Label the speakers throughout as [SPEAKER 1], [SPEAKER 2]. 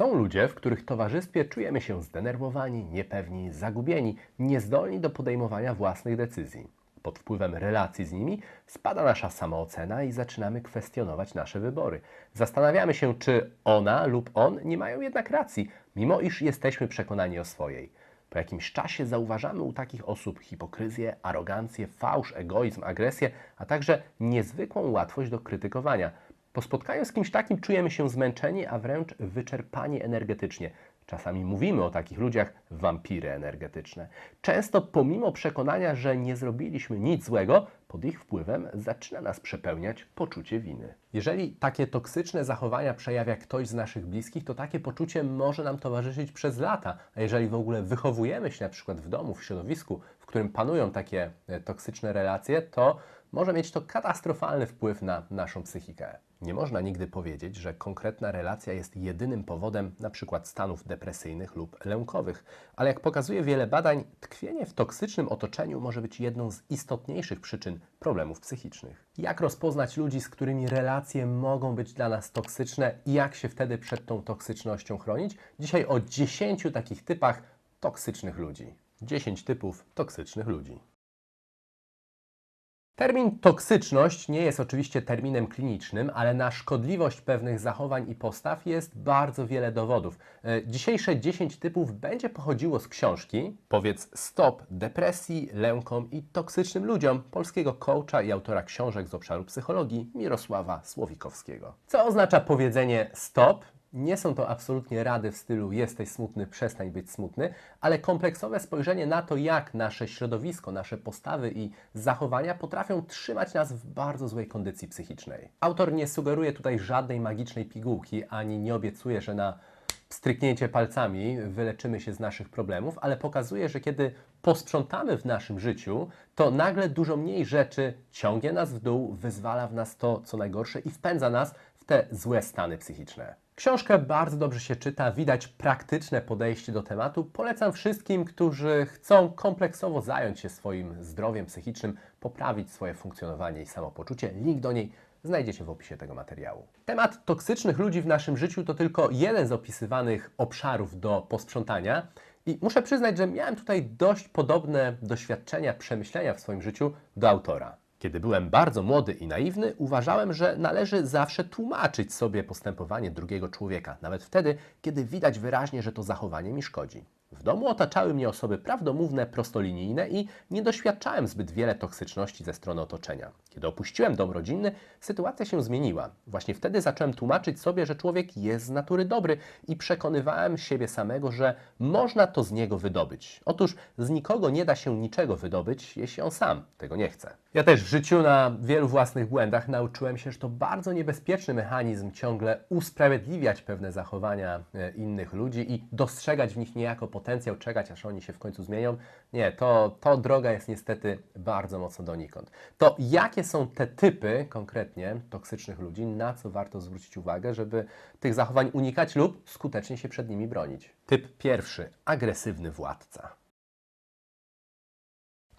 [SPEAKER 1] Są ludzie, w których towarzystwie czujemy się zdenerwowani, niepewni, zagubieni, niezdolni do podejmowania własnych decyzji. Pod wpływem relacji z nimi spada nasza samoocena i zaczynamy kwestionować nasze wybory. Zastanawiamy się, czy ona lub on nie mają jednak racji, mimo iż jesteśmy przekonani o swojej. Po jakimś czasie zauważamy u takich osób hipokryzję, arogancję, fałsz, egoizm, agresję, a także niezwykłą łatwość do krytykowania. Po spotkaniu z kimś takim czujemy się zmęczeni, a wręcz wyczerpani energetycznie. Czasami mówimy o takich ludziach wampiry energetyczne. Często pomimo przekonania, że nie zrobiliśmy nic złego, pod ich wpływem zaczyna nas przepełniać poczucie winy. Jeżeli takie toksyczne zachowania przejawia ktoś z naszych bliskich, to takie poczucie może nam towarzyszyć przez lata. A jeżeli w ogóle wychowujemy się na przykład w domu, w środowisku, w którym panują takie e, toksyczne relacje, to może mieć to katastrofalny wpływ na naszą psychikę. Nie można nigdy powiedzieć, że konkretna relacja jest jedynym powodem np. stanów depresyjnych lub lękowych, ale jak pokazuje wiele badań, tkwienie w toksycznym otoczeniu może być jedną z istotniejszych przyczyn problemów psychicznych. Jak rozpoznać ludzi, z którymi relacje mogą być dla nas toksyczne i jak się wtedy przed tą toksycznością chronić? Dzisiaj o 10 takich typach toksycznych ludzi. 10 typów toksycznych ludzi. Termin toksyczność nie jest oczywiście terminem klinicznym, ale na szkodliwość pewnych zachowań i postaw jest bardzo wiele dowodów. E, Dzisiejsze 10 typów będzie pochodziło z książki Powiedz stop depresji, lękom i toksycznym ludziom polskiego coacha i autora książek z obszaru psychologii Mirosława Słowikowskiego. Co oznacza powiedzenie stop? Nie są to absolutnie rady w stylu jesteś smutny, przestań być smutny, ale kompleksowe spojrzenie na to, jak nasze środowisko, nasze postawy i zachowania potrafią trzymać nas w bardzo złej kondycji psychicznej. Autor nie sugeruje tutaj żadnej magicznej pigułki, ani nie obiecuje, że na stryknięcie palcami wyleczymy się z naszych problemów, ale pokazuje, że kiedy posprzątamy w naszym życiu, to nagle dużo mniej rzeczy ciągnie nas w dół, wyzwala w nas to, co najgorsze i wpędza nas w te złe stany psychiczne. Książkę bardzo dobrze się czyta, widać praktyczne podejście do tematu. Polecam wszystkim, którzy chcą kompleksowo zająć się swoim zdrowiem psychicznym, poprawić swoje funkcjonowanie i samopoczucie. Link do niej znajdziecie w opisie tego materiału. Temat toksycznych ludzi w naszym życiu to tylko jeden z opisywanych obszarów do posprzątania. I muszę przyznać, że miałem tutaj dość podobne doświadczenia, przemyślenia w swoim życiu do autora. Kiedy byłem bardzo młody i naiwny, uważałem, że należy zawsze tłumaczyć sobie postępowanie drugiego człowieka, nawet wtedy, kiedy widać wyraźnie, że to zachowanie mi szkodzi. W domu otaczały mnie osoby prawdomówne, prostolinijne i nie doświadczałem zbyt wiele toksyczności ze strony otoczenia. Kiedy opuściłem dom rodzinny, sytuacja się zmieniła. Właśnie wtedy zacząłem tłumaczyć sobie, że człowiek jest z natury dobry i przekonywałem siebie samego, że można to z niego wydobyć. Otóż z nikogo nie da się niczego wydobyć, jeśli on sam tego nie chce. Ja też w życiu na wielu własnych błędach nauczyłem się, że to bardzo niebezpieczny mechanizm ciągle usprawiedliwiać pewne zachowania e, innych ludzi i dostrzegać w nich niejako czekać aż oni się w końcu zmienią. Nie, to, to droga jest niestety bardzo mocno donikąd. To jakie są te typy konkretnie toksycznych ludzi, na co warto zwrócić uwagę, żeby tych zachowań unikać lub skutecznie się przed nimi bronić? Typ pierwszy agresywny władca.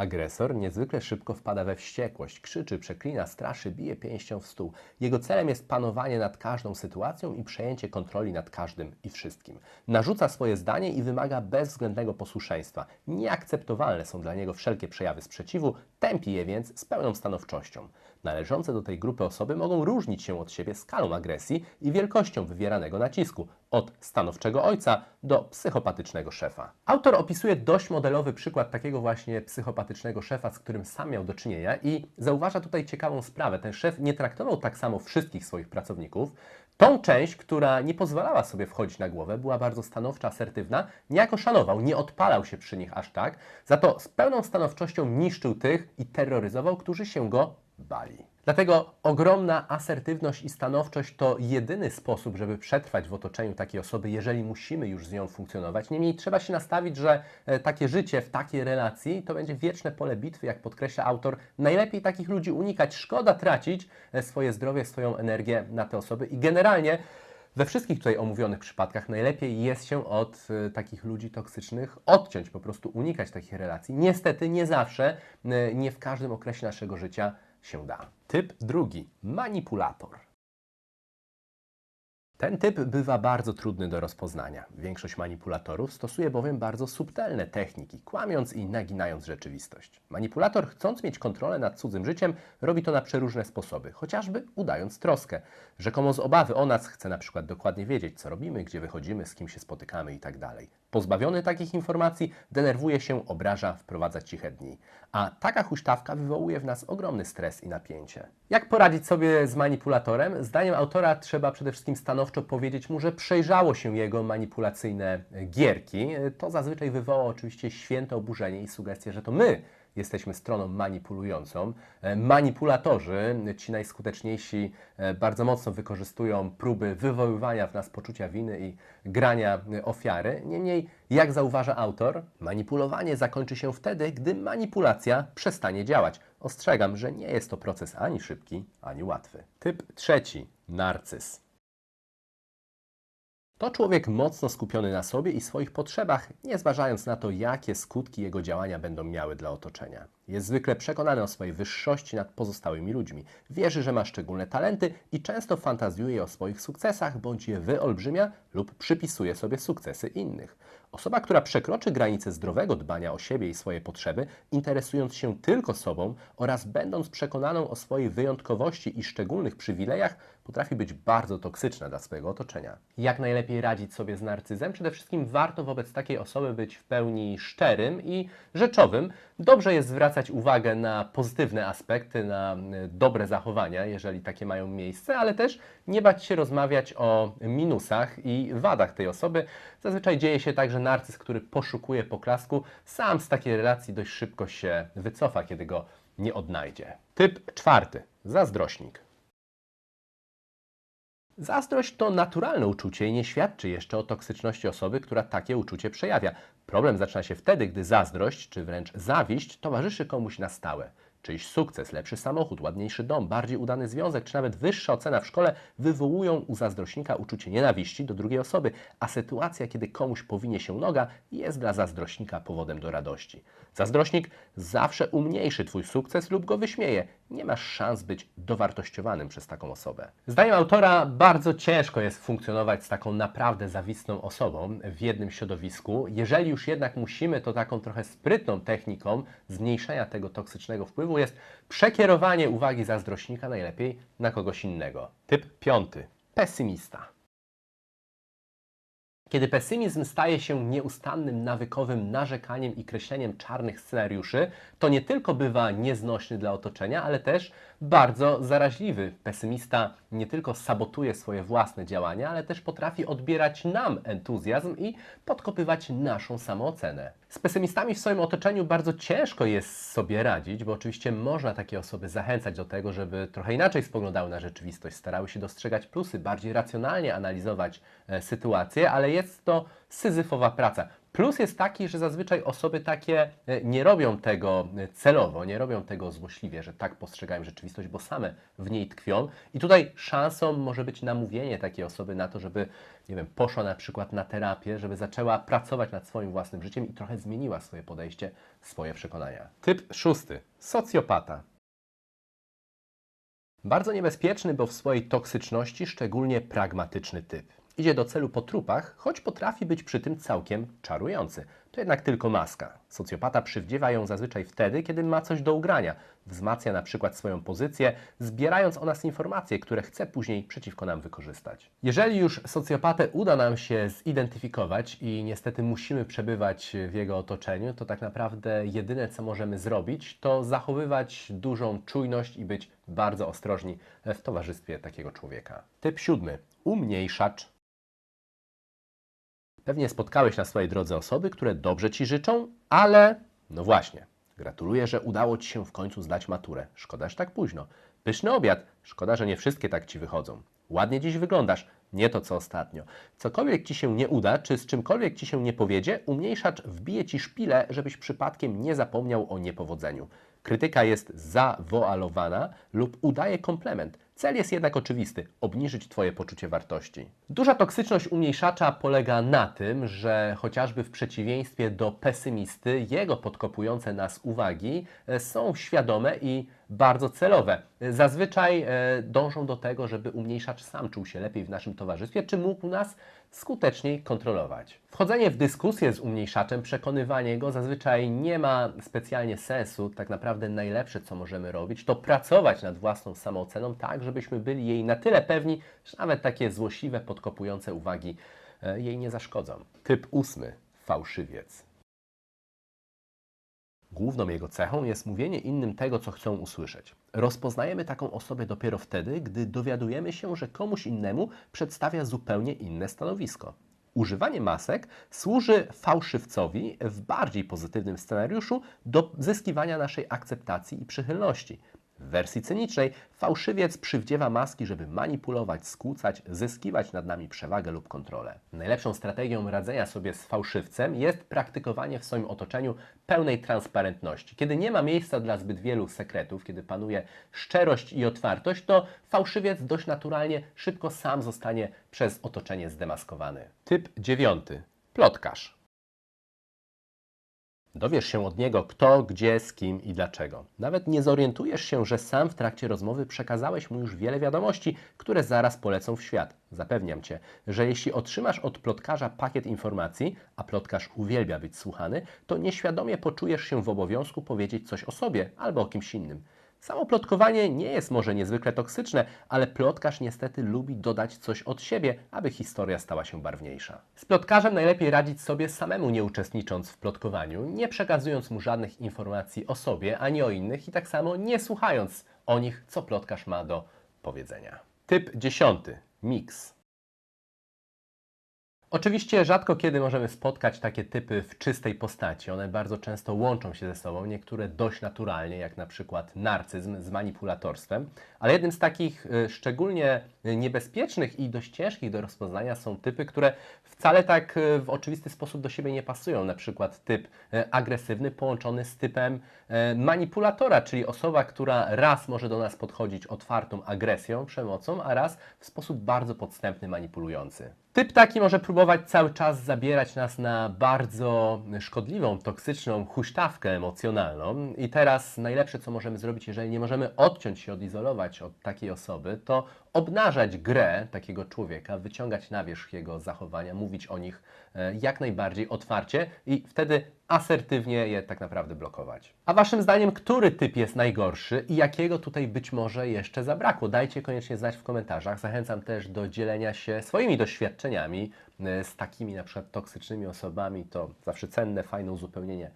[SPEAKER 1] Agresor niezwykle szybko wpada we wściekłość, krzyczy, przeklina, straszy, bije pięścią w stół. Jego celem jest panowanie nad każdą sytuacją i przejęcie kontroli nad każdym i wszystkim. Narzuca swoje zdanie i wymaga bezwzględnego posłuszeństwa. Nieakceptowalne są dla niego wszelkie przejawy sprzeciwu, tępi je więc z pełną stanowczością. Należące do tej grupy osoby mogą różnić się od siebie skalą agresji i wielkością wywieranego nacisku, od stanowczego ojca do psychopatycznego szefa. Autor opisuje dość modelowy przykład takiego właśnie psychopatycznego szefa, z którym sam miał do czynienia i zauważa tutaj ciekawą sprawę. Ten szef nie traktował tak samo wszystkich swoich pracowników. Tą część, która nie pozwalała sobie wchodzić na głowę, była bardzo stanowcza, asertywna, niejako szanował, nie odpalał się przy nich aż tak, za to z pełną stanowczością niszczył tych i terroryzował, którzy się go bali. Dlatego ogromna asertywność i stanowczość to jedyny sposób, żeby przetrwać w otoczeniu takiej osoby, jeżeli musimy już z nią funkcjonować. Niemniej trzeba się nastawić, że e, takie życie w takiej relacji to będzie wieczne pole bitwy, jak podkreśla autor. Najlepiej takich ludzi unikać. Szkoda tracić e, swoje zdrowie, swoją energię na te osoby i generalnie we wszystkich tutaj omówionych przypadkach najlepiej jest się od y, takich ludzi toksycznych odciąć, po prostu unikać takich relacji. Niestety nie zawsze, y, nie w każdym okresie naszego życia się da. Typ drugi manipulator. Ten typ bywa bardzo trudny do rozpoznania. Większość manipulatorów stosuje bowiem bardzo subtelne techniki, kłamiąc i naginając rzeczywistość. Manipulator, chcąc mieć kontrolę nad cudzym życiem, robi to na przeróżne sposoby, chociażby udając troskę. Rzekomo z obawy o nas chce na przykład dokładnie wiedzieć, co robimy, gdzie wychodzimy, z kim się spotykamy itd. Pozbawiony takich informacji, denerwuje się, obraża, wprowadza ciche dni. A taka huśtawka wywołuje w nas ogromny stres i napięcie. Jak poradzić sobie z manipulatorem? Zdaniem autora trzeba przede wszystkim stanowczo powiedzieć mu, że przejrzało się jego manipulacyjne gierki. To zazwyczaj wywoła oczywiście święte oburzenie i sugestie, że to my jesteśmy stroną manipulującą. E, Manipulatorzy, ci najskuteczniejsi, e, bardzo mocno wykorzystują próby wywoływania w nas poczucia winy i grania e, ofiary. Niemniej, jak zauważa autor, manipulowanie zakończy się wtedy, gdy manipulacja przestanie działać. Ostrzegam, że nie jest to proces ani szybki, ani łatwy. Typ trzeci narcyz. To człowiek mocno skupiony na sobie i swoich potrzebach, nie zważając na to, jakie skutki jego działania będą miały dla otoczenia. Jest zwykle przekonany o swojej wyższości nad pozostałymi ludźmi. Wierzy, że ma szczególne talenty i często fantazjuje o swoich sukcesach, bądź je wyolbrzymia lub przypisuje sobie sukcesy innych. Osoba, która przekroczy granice zdrowego dbania o siebie i swoje potrzeby, interesując się tylko sobą oraz będąc przekonaną o swojej wyjątkowości i szczególnych przywilejach, potrafi być bardzo toksyczna dla swojego otoczenia. Jak najlepiej radzić sobie z narcyzem? Przede wszystkim warto wobec takiej osoby być w pełni szczerym i rzeczowym. Dobrze jest zwracać uwagę na pozytywne aspekty, na y, dobre zachowania, jeżeli takie mają miejsce, ale też nie bać się rozmawiać o minusach i wadach tej osoby. Zazwyczaj dzieje się tak, że narcyz, który poszukuje poklasku, sam z takiej relacji dość szybko się wycofa, kiedy go nie odnajdzie. Typ czwarty. Zazdrośnik. Zazdrość to naturalne uczucie i nie świadczy jeszcze o toksyczności osoby, która takie uczucie przejawia. Problem zaczyna się wtedy, gdy zazdrość, czy wręcz zawiść, towarzyszy komuś na stałe. Czyjś sukces, lepszy samochód, ładniejszy dom, bardziej udany związek, czy nawet wyższa ocena w szkole wywołują u zazdrośnika uczucie nienawiści do drugiej osoby, a sytuacja, kiedy komuś powinie się noga, jest dla zazdrośnika powodem do radości. Zazdrośnik zawsze umniejszy Twój sukces lub go wyśmieje. Nie masz szans być dowartościowanym przez taką osobę. Zdaniem autora bardzo ciężko jest funkcjonować z taką naprawdę zawistną osobą w jednym środowisku. Jeżeli już jednak musimy, to taką trochę sprytną techniką zmniejszenia tego toksycznego wpływu jest przekierowanie uwagi zazdrośnika najlepiej na kogoś innego. Typ piąty. Pesymista. Kiedy pesymizm staje się nieustannym, nawykowym narzekaniem i kreśleniem czarnych scenariuszy, to nie tylko bywa nieznośny dla otoczenia, ale też bardzo zaraźliwy. Pesymista nie tylko sabotuje swoje własne działania, ale też potrafi odbierać nam entuzjazm i podkopywać naszą samoocenę. Z pesymistami w swoim otoczeniu bardzo ciężko jest sobie radzić, bo oczywiście można takie osoby zachęcać do tego, żeby trochę inaczej spoglądały na rzeczywistość, starały się dostrzegać plusy, bardziej racjonalnie analizować e, sytuację, ale jest to syzyfowa praca. Plus jest taki, że zazwyczaj osoby takie e, nie robią tego e, celowo, nie robią tego złośliwie, że tak postrzegają rzeczywistość, bo same w niej tkwią. I tutaj szansą może być namówienie takiej osoby na to, żeby, nie wiem, poszła na przykład na terapię, żeby zaczęła pracować nad swoim własnym życiem i trochę zmieniła swoje podejście, swoje przekonania. Typ szósty. Socjopata. Bardzo niebezpieczny, bo w swojej toksyczności szczególnie pragmatyczny typ. Idzie do celu po trupach, choć potrafi być przy tym całkiem czarujący. To jednak tylko maska. Socjopata przywdziewa ją zazwyczaj wtedy, kiedy ma coś do ugrania. Wzmacnia na przykład swoją pozycję, zbierając o nas informacje, które chce później przeciwko nam wykorzystać. Jeżeli już socjopatę uda nam się zidentyfikować i niestety musimy przebywać w jego otoczeniu, to tak naprawdę jedyne co możemy zrobić, to zachowywać dużą czujność i być bardzo ostrożni w towarzystwie takiego człowieka. Typ siódmy. Umniejszacz Pewnie spotkałeś na swojej drodze osoby, które dobrze Ci życzą, ale no właśnie, gratuluję, że udało Ci się w końcu zdać maturę. Szkoda, że tak późno. Pyszny obiad. Szkoda, że nie wszystkie tak Ci wychodzą. Ładnie dziś wyglądasz. Nie to co ostatnio. Cokolwiek Ci się nie uda, czy z czymkolwiek Ci się nie powiedzie, umniejszacz wbije Ci szpilę, żebyś przypadkiem nie zapomniał o niepowodzeniu. Krytyka jest zawoalowana lub udaje komplement. Cel jest jednak oczywisty obniżyć Twoje poczucie wartości. Duża toksyczność umniejszacza polega na tym, że chociażby w przeciwieństwie do pesymisty, jego podkopujące nas uwagi e, są świadome i bardzo celowe. Zazwyczaj e, dążą do tego, żeby umniejszacz sam czuł się lepiej w naszym towarzystwie, czy mógł nas skuteczniej kontrolować. Wchodzenie w dyskusję z umniejszaczem, przekonywanie go zazwyczaj nie ma specjalnie sensu. Tak naprawdę najlepsze, co możemy robić, to pracować nad własną samooceną tak, żebyśmy byli jej na tyle pewni, że nawet takie złośliwe, podkopujące uwagi e, jej nie zaszkodzą. Typ ósmy. Fałszywiec. Główną jego cechą jest mówienie innym tego, co chcą usłyszeć. Rozpoznajemy taką osobę dopiero wtedy, gdy dowiadujemy się, że komuś innemu przedstawia zupełnie inne stanowisko. Używanie masek służy fałszywcowi w bardziej pozytywnym scenariuszu do zyskiwania naszej akceptacji i przychylności. W wersji cynicznej fałszywiec przywdziewa maski, żeby manipulować, skłócać, zyskiwać nad nami przewagę lub kontrolę. Najlepszą strategią radzenia sobie z fałszywcem jest praktykowanie w swoim otoczeniu pełnej transparentności. Kiedy nie ma miejsca dla zbyt wielu sekretów, kiedy panuje szczerość i otwartość, to fałszywiec dość naturalnie szybko sam zostanie przez otoczenie zdemaskowany. Typ dziewiąty. Plotkarz. Dowiesz się od niego kto, gdzie, z kim i dlaczego. Nawet nie zorientujesz się, że sam w trakcie rozmowy przekazałeś mu już wiele wiadomości, które zaraz polecą w świat. Zapewniam Cię, że jeśli otrzymasz od plotkarza pakiet informacji, a plotkarz uwielbia być słuchany, to nieświadomie poczujesz się w obowiązku powiedzieć coś o sobie albo o kimś innym. Samo plotkowanie nie jest może niezwykle toksyczne, ale plotkarz niestety lubi dodać coś od siebie, aby historia stała się barwniejsza. Z plotkarzem najlepiej radzić sobie samemu nie uczestnicząc w plotkowaniu, nie przekazując mu żadnych informacji o sobie ani o innych i tak samo nie słuchając o nich, co plotkarz ma do powiedzenia. Typ dziesiąty. Mix. Oczywiście rzadko kiedy możemy spotkać takie typy w czystej postaci. One bardzo często łączą się ze sobą, niektóre dość naturalnie, jak na przykład narcyzm z manipulatorstwem. Ale jednym z takich y, szczególnie niebezpiecznych i dość ciężkich do rozpoznania są typy, które wcale tak y, w oczywisty sposób do siebie nie pasują. Na przykład typ y, agresywny połączony z typem manipulatora, czyli osoba, która raz może do nas podchodzić otwartą agresją, przemocą, a raz w sposób bardzo podstępny, manipulujący. Typ taki może próbować cały czas zabierać nas na bardzo szkodliwą, toksyczną huśtawkę emocjonalną. I teraz najlepsze, co możemy zrobić, jeżeli nie możemy odciąć się, odizolować od takiej osoby, to obnażać grę takiego człowieka, wyciągać na wierzch jego zachowania, mówić o nich e, jak najbardziej otwarcie i wtedy asertywnie je tak naprawdę blokować. A Waszym zdaniem, który typ jest najgorszy i jakiego tutaj być może jeszcze zabrakło? Dajcie koniecznie znać w komentarzach. Zachęcam też do dzielenia się swoimi doświadczeniami e, z takimi na przykład toksycznymi osobami. To zawsze cenne, fajne uzupełnienie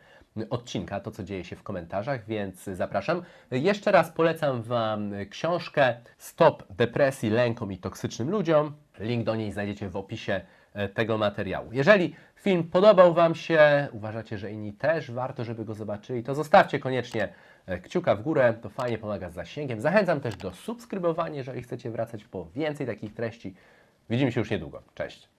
[SPEAKER 1] odcinka, to co dzieje się w komentarzach, więc zapraszam. Jeszcze raz polecam Wam książkę Stop depresji, lękom i toksycznym ludziom. Link do niej znajdziecie w opisie e, tego materiału. Jeżeli film podobał Wam się, uważacie, że inni też warto, żeby go zobaczyli, to zostawcie koniecznie e, kciuka w górę, to fajnie pomaga z zasięgiem. Zachęcam też do subskrybowania, jeżeli chcecie wracać po więcej takich treści. Widzimy się już niedługo. Cześć!